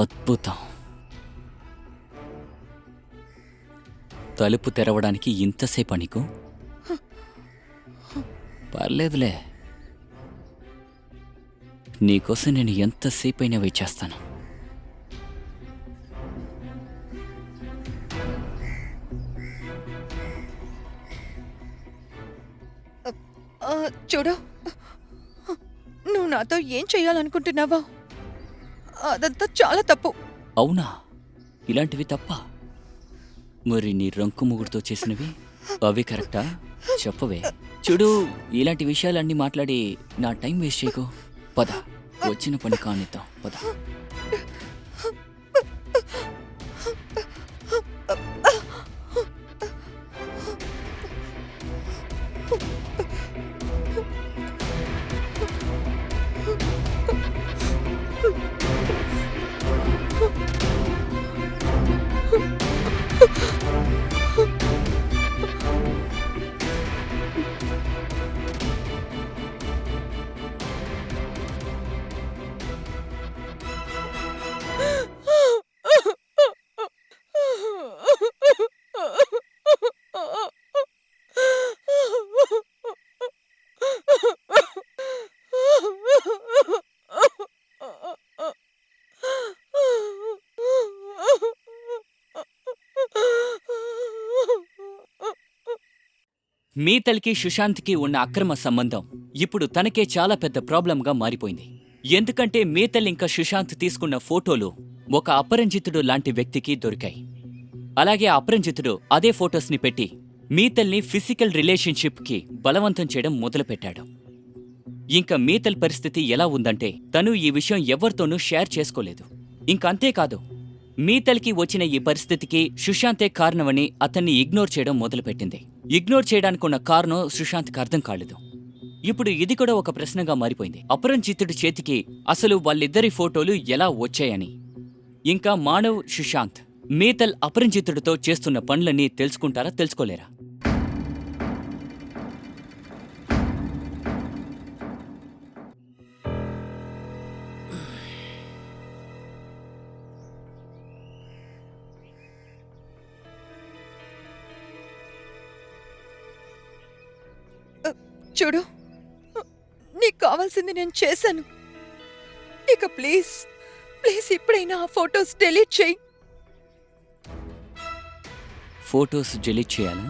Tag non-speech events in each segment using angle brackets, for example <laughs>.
అద్భుతం. తలుపు తెరవడానికి ఇంతసేపు నీకు? పర్లేదులే. నీకోసం నేను ఎంతసేపు అయినా వెయిట్ చేస్తాను. చూడు. నువ్వు నాతో ఏం చేయాలనుకుంటున్నావా అదంతా చాలా తప్పు. అవునా? ఇలాంటివి తప్ప? మరి నీ రంకు ముగుడుతో చేసినవి? అవి కరెక్టా? చెప్పవే. చూడు ఇలాంటి విషయాలన్నీ మాట్లాడి నా టైం వేస్ట్ చేయకు. పద వచ్చిన పని కానిద్దాం. పద. మీతల్కి సుశాంత్కి ఉన్న అక్రమ సంబంధం ఇప్పుడు తనకే చాలా పెద్ద ప్రాబ్లంగా మారిపోయింది. ఎందుకంటే మీతల్ ఇంకా సుశాంత్ తీసుకున్న ఫోటోలు ఒక అపరంజితుడు లాంటి వ్యక్తికి దొరికాయి. అలాగే ఆ అపరంజితుడు అదే ఫొటోస్ని పెట్టి మీతల్ని ఫిజికల్ రిలేషన్షిప్కి బలవంతం చేయడం మొదలుపెట్టాడు. ఇంకా మీతల్ పరిస్థితి ఎలా ఉందంటే తను ఈ విషయం ఎవరితోనూ షేర్ చేసుకోలేదు. ఇంకంతేకాదు మీతల్కి వచ్చిన ఈ పరిస్థితికి సుశాంతే కారణమని అతన్ని ఇగ్నోర్ చేయడం మొదలుపెట్టింది. ఇగ్నోర్ చేయడానికి ఉన్న కారణం సుశాంత్కి అర్థం కాలేదు. ఇప్పుడు ఇది కూడా ఒక ప్రశ్నగా మారిపోయింది. అపరంజితుడి చేతికి అసలు వాళ్ళిద్దరి ఫోటోలు ఎలా వచ్చాయని. ఇంకా మానవ్ సుశాంత్ మీతల్ అపరంజితుడితో చేస్తున్న పనులన్నీ తెలుసుకుంటారా తెలుసుకోలేరా? చూడు నీకు కావాల్సింది నేను చేశాను. ఇక ప్లీజ్ ప్లీజ్ ఇప్పుడైనా ఆ ఫొటోస్ డెలీట్ చేయి. ఫోటోస్ డిలీట్ చేయాలా?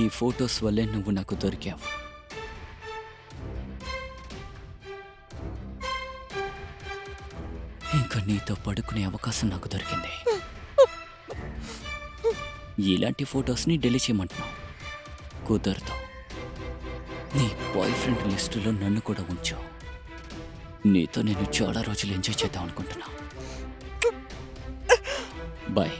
ఈ ఫోటోస్ వల్లే నువ్వు నాకు దొరికావు. ఇంకా నీతో పడుకునే అవకాశం నాకు దొరికింది. ఇలాంటి ఫొటోస్ని డిలీట్ చేయమంటున్నావు. కుదరదు. నీ బాయ్ ఫ్రెండ్ లిస్టులో నన్ను కూడా ఉంచు నీతో నేను చాలా రోజులు ఎంజాయ్ చేద్దాం అనుకుంటున్నా. బాయ్.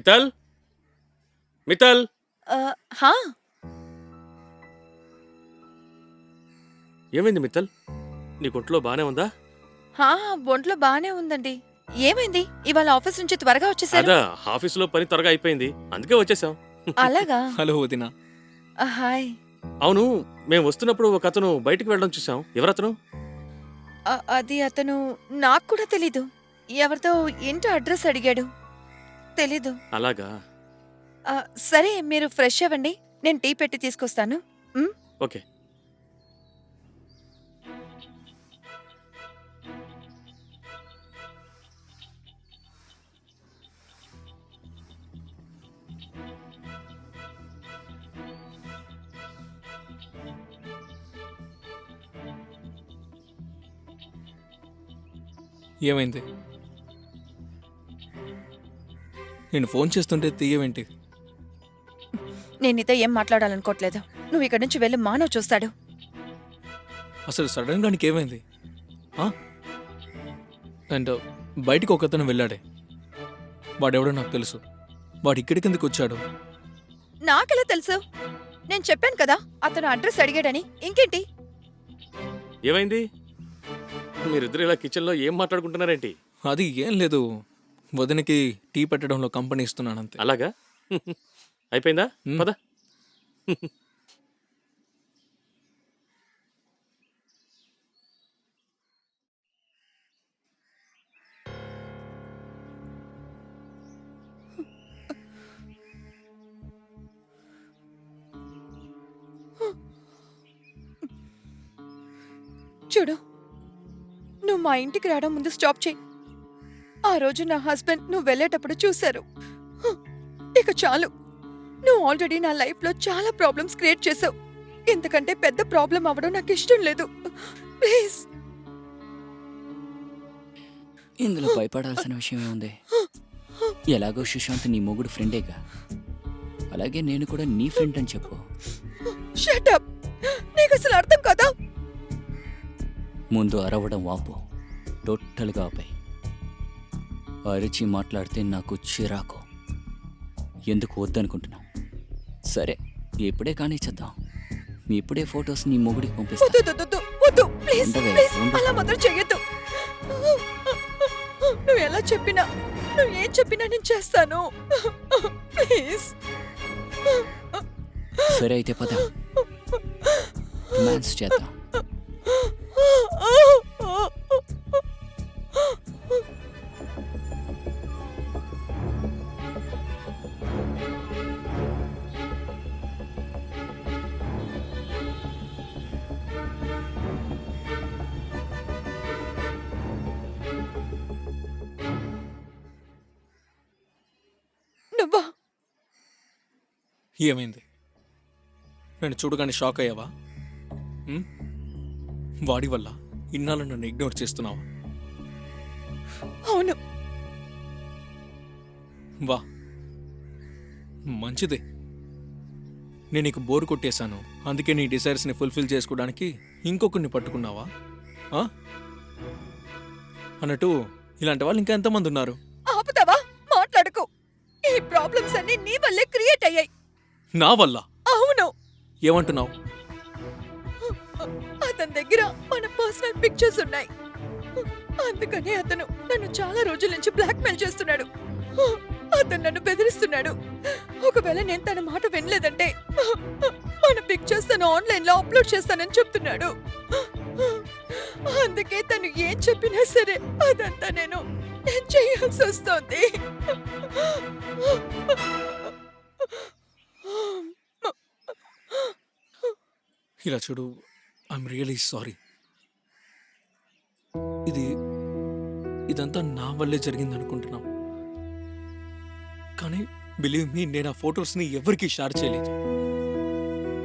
మితల్? మితల్? ఆ, హా? ఏమైంది మిత్తల్ నీ ఒంట్లో బానే ఉందా? హా ఒంట్లో బానే ఉందండి. ఏమైంది? ఇవాళ ఆఫీస్ నుంచి త్వరగా వచ్చేసారు? అదా ఆఫీసులో పని త్వరగా అయిపోయింది. అందుకే వచ్చేసాం. అలాగా? <laughs> హలో వదిన. హాయ్. అవును మేము వస్తున్నప్పుడు ఒక అతను బయటికి వెళ్ళడం చూసాం ఎవరతను? ఆ, అది అతను నాకు కూడా తెలీదు. ఎవరితో ఇంటి అడ్రస్ అడిగాడు. తెలీదు. అలాగా? ఆ, సరే మీరు ఫ్రెష్ అవ్వండి. నేను టీ పెట్టి తీసుకొస్తాను. Um, okay. ఏమైంది? నేను ఫోన్ చేస్తుంటే తీయవేంటి? నేను నీతో ఏం మాట్లాడాలనుకోవట్లేదు. నువ్వు ఇక్కడి నుంచి వెళ్ళి మానవ్ చూస్తాడు. అసలు సడన్గా నీకేమైంది? ఆ? అండ్ బయటికి ఒకతను వెళ్ళాడే. వాడెవడో నాకు తెలుసు. వాడు ఇక్కడి కిందకి వచ్చాడు. నాకెలా తెలుసు? నేను చెప్పాను కదా అతను అడ్రస్ అడిగాడని. ఇంకేంటి? ఏమైంది? మీరిద్దరు ఇలా కిచెన్లో ఏం మాట్లాడుకుంటున్నారేంటి? అది ఏం లేదు. వదినకి టీ పెట్టడంలో కంపెనీ ఇస్తున్నాను అంతే అలాగా? అయిపోయిందా. పద. చూడు నువ్వు మా ఇంటికి రావడం ముందు స్టాప్ చేయి. ఆ రోజు నా హస్బెండ్ నువ్వు వెళ్ళేటప్పుడు చూశారు. ఇక చాలు. నువ్వు ఆల్రెడీ నా లైఫ్లో చాలా ప్రాబ్లమ్స్ క్రియేట్ చేసావు. ఇంతకంటే పెద్ద ప్రాబ్లం అవ్వడం నాకు ఇష్టం లేదు. ప్లీజ్. ఇందులో భయపడాల్సిన విషయం ఏముంది? ఎలాగో సుశాంత్ నీ మొగుడు ఫ్రెండేగా. అలాగే నేను కూడా నీ ఫ్రెండ్ అని చెప్పు. షటప్ నీకు అసలు అర్థం కదా? ముందు అరవడం వాపు. టోటల్గా ఆపై అరిచి మాట్లాడితే నాకు చిరాకు. ఎందుకు వద్దనుకుంటున్నావు? సరే ఇప్పుడే కానిచ్చేద్దాం ఇప్పుడే ఫొటోస్ నీ మొగుడికి పంపిస్తా. వద్దు వద్దు, వద్దు వద్దు ప్లీజ్ ఉండవే, ప్లీజ్ ఉండు. అలా మాత్రం చెయ్యొద్దు. నువ్వు ఎలా చెప్పినా నువ్వు ఏం చెప్పినా నేను చేస్తాను. ప్లీజ్. సరే అయితే పద. మ్యాన్స్ చేద్దాం. ఏమైంది? నేను చూడగానే షాక్ అయ్యావా? వాడి వల్ల ఇన్నాళ్ళు నన్ను ఇగ్నోర్ చేస్తున్నావా? అవును. వా. మంచిదే. నేను నీకు బోర్ కొట్టేశాను. అందుకే నీ డిజైర్స్ని ఫుల్ఫిల్ చేసుకోవడానికి ఇంకొకరిని పట్టుకున్నావా? ఆ? అన్నట్టు ఇలాంటి వాళ్ళు ఇంకా ఎంతమంది ఉన్నారు? ఆపుతావా? మాట్లాడుకో. ఈ ప్రాబ్లమ్స్ అన్ని నీ వల్లే నా వల్ల. అవును. ఏమంటున్నావు? అతని దగ్గర మన పర్సనల్ పిక్చర్స్ ఉన్నాయి. అందుకని అతను నన్ను చాలా రోజుల నుంచి బ్లాక్మెయిల్ చేస్తున్నాడు. అతను నన్ను బెదిరిస్తున్నాడు. ఒకవేళ నేను తన మాట వినలేదంటే మన పిక్చర్స్ తను ఆన్లైన్లో అప్లోడ్ చేస్తానని చెప్తున్నాడు. అందుకే తను ఏం చెప్పినా సరే అదంతా నేను నేను చేయాల్సి వస్తోంది. ఇలా చూడు ఐఎమ్ రియలీ సారీ ఇది ఇదంతా నా వల్లే జరిగింది అనుకుంటున్నాం కానీ బిలీవ్ మీ నేను ఆ ఫొటోస్ని ఎవరికీ షేర్ చేయలేదు.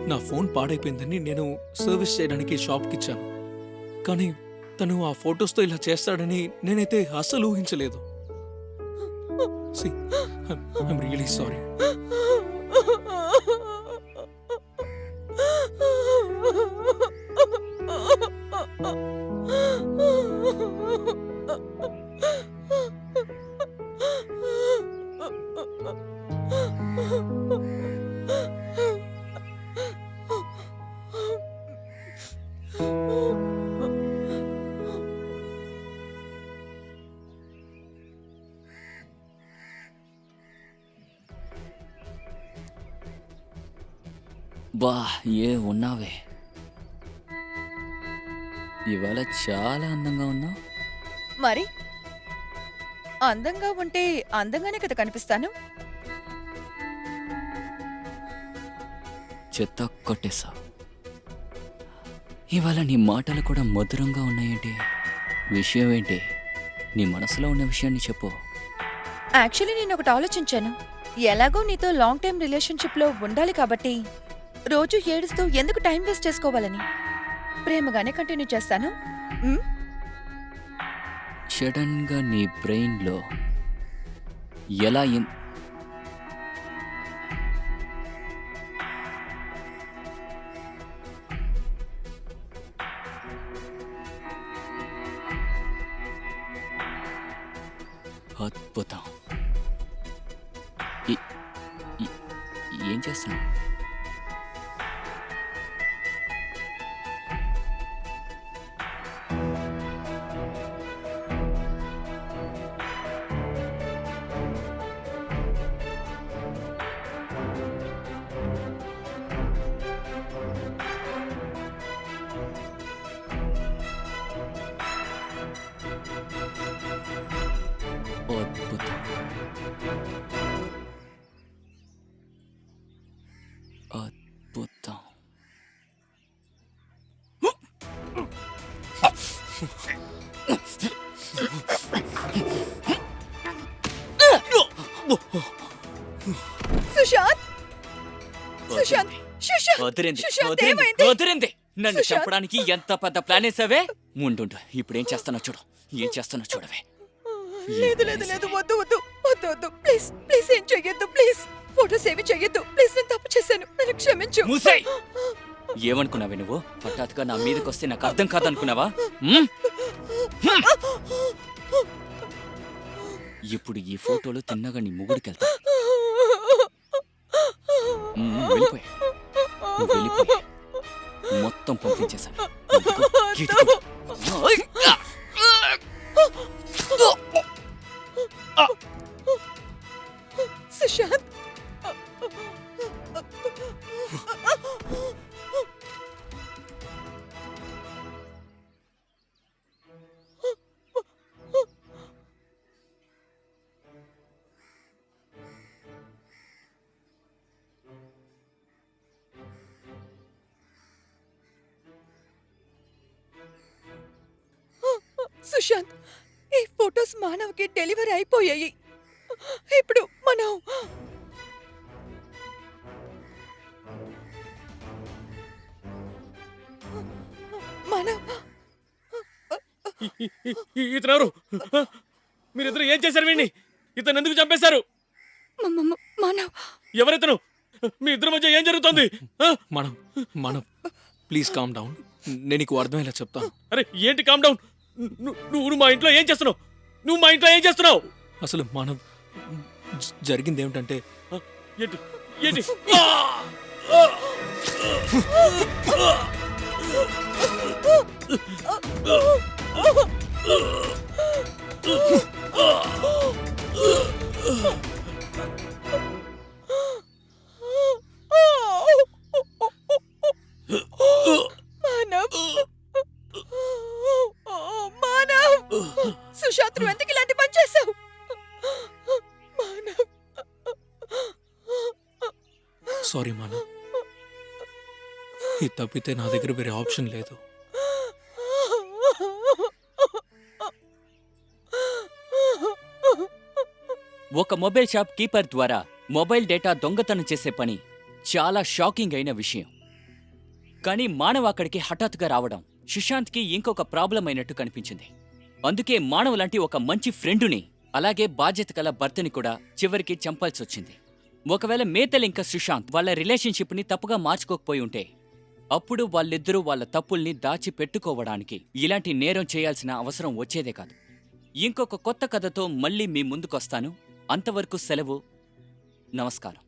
నా ఫోన్ పాడైపోయిందని నేను సర్వీస్ చేయడానికి షాప్కి ఇచ్చాను. కానీ తను ఆ ఫొటోస్తో ఇలా చేస్తాడని నేనైతే అస్సలు ఊహించలేదు. ఐఎమ్ రియలీ సారీ బా ఏ ఉన్నావే? ఇవాళ చాలా అందంగా ఉన్నావు. మరి? అందంగా ఉంటే అందంగానే కదా కనిపిస్తాను? చెత్త కొట్టేశా. ఇవాళ నీ మాటలు కూడా మధురంగా ఉన్నాయేంటి విషయం ఏంటి? నీ మనసులో ఉన్న విషయాన్ని చెప్పు. యాక్చువల్లీ నేను ఒకటి ఆలోచించాను. ఎలాగో నీతో లాంగ్ టైం రిలేషన్షిప్లో ఉండాలి కాబట్టి. రోజు ఏడుస్తూ ఎందుకు టైం వేస్ట్ చేసుకోవాలని? ప్రేమగానే కంటిన్యూ చేస్తాను. సడన్గా నీ బ్రెయిన్లో ఎలా అద్భుతం. ఏం చేస్తున్నావు? సుశాంత్? సుశాంత్? వదిలింది సుశాంత్? వదిలింది ఏమైంది? వదిలింది నన్ను సుశాంత్. చంపడానికి ఎంత పెద్ద ప్లాన్ వేసావే? ఉండు ఇప్పుడు ఏం చేస్తానో చూడు. ఏం చేస్తానో చూడవే. లేదు లేదు లేదు. వద్దు వద్దు వద్దు వద్దు. ప్లీజ్ ప్లీజ్ ఏం చెయ్యొద్దు. ప్లీజ్. ఫోటోస్ ఏమి చెయ్యొద్దు. ప్లీజ్ నేను తప్పు చేశాను. నన్ను క్షమించు. మూసేయ్! ఏమనుకున్నావే నువ్వు? హఠాత్తుగా నా మీదకి వస్తే నాకు అర్థం కాదనుకున్నావా. ఇప్పుడు ఈ ఫోటోలు తిన్నగా నీ ముగుడికి వెళ్తా. వెళ్ళిపోయా. నువ్వు వెళ్ళిపోయా. మొత్తం పంపించేశాను. సుశాంత్ ఈ ఫొటోస్ మానవ్కి డెలివరీ అయిపోయాయి. ఇప్పుడు మనం మనం ఇతను ఎవరు మీరిద్దరు ఏం చేశారు వీడిని ఇతను ఎందుకు చంపేశారు? మ- మ- మ- మనం ఎవరితను? మీ ఇద్దరి మధ్య ఏం జరుగుతోంది? మనం మనం ప్లీజ్ కామ్ డౌన్ నేను నీకు అర్థమయ్యేలా చెప్తాను. అరే ఏంటి కామ్ డౌన్ నువ్వు మా ఇంట్లో ఏం చేస్తున్నావు? నువ్వు మా ఇంట్లో ఏం చేస్తున్నావు? అసలు మనం జ- జరిగింది ఏమిటంటే ఏంటి? ఏంటి? ఆ! సుశాంత్ నువ్వు ఎందుకు ఇలాంటి పని చేశావు? మానవ్. సారీ మనం ఇది తప్పితే నా దగ్గర వేరే ఆప్షన్ లేదు. ఒక మొబైల్ షాప్ కీపర్ ద్వారా మొబైల్ డేటా దొంగతనం చేసే పని చాలా షాకింగ్ అయిన విషయం. కానీ మానవ్ అక్కడికి హఠాత్తుగా రావడం సుశాంత్కి ఇంకొక ప్రాబ్లం అయినట్టు కనిపించింది. అందుకే మానవ్ లాంటి ఒక మంచి ఫ్రెండుని అలాగే బాధ్యత గల భర్తని కూడా చివరికి చంపాల్సి వచ్చింది ఒకవేళ మేతల్ ఇంకా సుశాంత్ వాళ్ళ రిలేషన్షిప్ని తప్పుగా మార్చుకోకపోయి ఉంటే అప్పుడు వాళ్ళిద్దరూ వాళ్ళ తప్పుల్ని దాచి పెట్టుకోవడానికి ఇలాంటి నేరం చేయాల్సిన అవసరం వచ్చేదే కాదు. ఇంకొక కొత్త కథతో మళ్ళీ మీ ముందుకొస్తాను. అంతవరకు సెలవు. నమస్కారం.